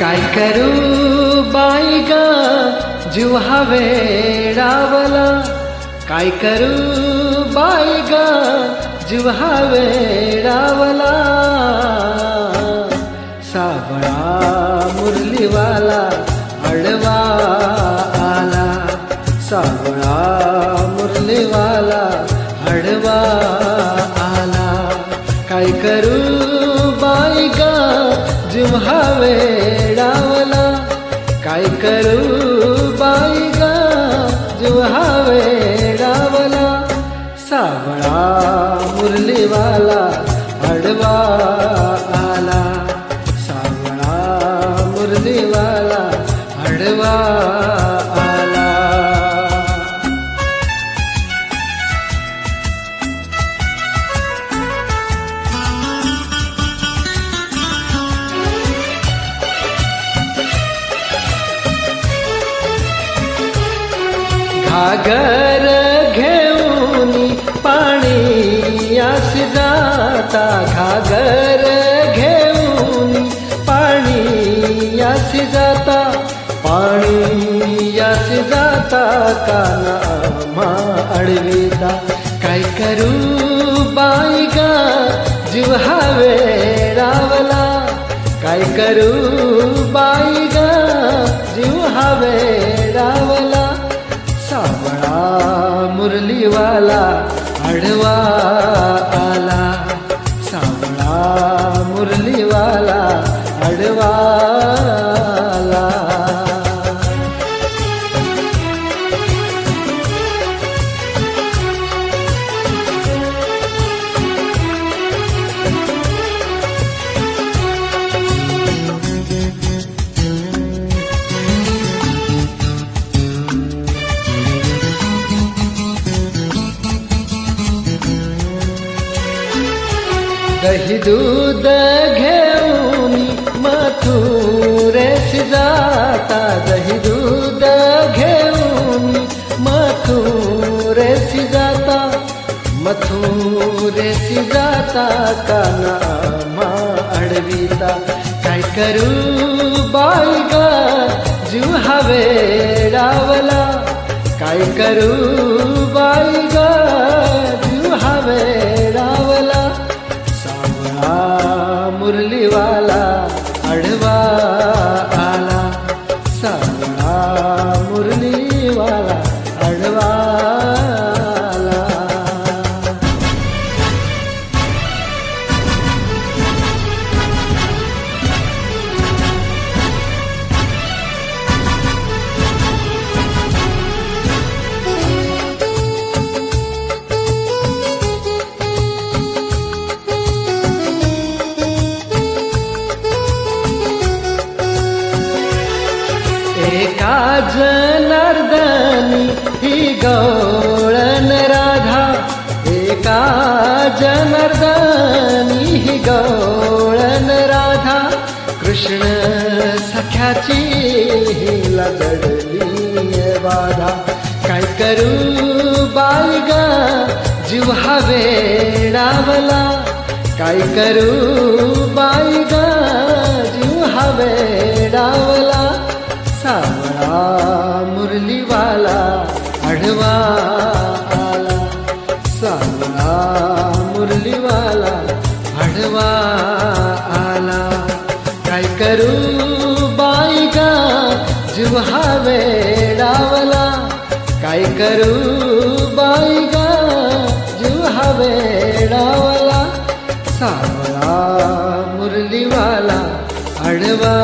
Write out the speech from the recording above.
काय करू बाई ग जीव हा वेडावला काय करू बाई ग जीव हा वेडावला सावळा मुरलीवाला अडवा आला. सावळा मुरलीवाला अडवा आला. काय करू बाई ग जीव हा काय करू बाई ग जीव हा वेडावला सावळा मुरलीवाला हडवा आला. सावळा मुरलीवाला हडवा घागर घेऊन पाणी आस जाता घागर घेऊन पाणी आस जाता पाणी आस जाता काना मा अडविता काय करू बाई गा जीव हा रावला? काय करू बाई गा जीव हा वेडावला मुरलीवाला आडवा दही दूध घेऊन मथुरेस जाता. दही दूध घेऊन मथुरेस जाता. मथुरेस जाता काना मा अडविता. काय करू बाई जीव हवे डावला काय करू बाई मुरलीवाला अडवा जनार्दनी ही गौळन राधा. एका जनार्दनी ही गौळन राधा. कृष्ण सख्याची ही जडली बाधा. काय करू बाई जिव्हा जीव हा वेडावला. काय करू बाई जीव हा वेडावला काय करू बाई गा जीव हा वेडावला सावळा मुरलीवाला अडवा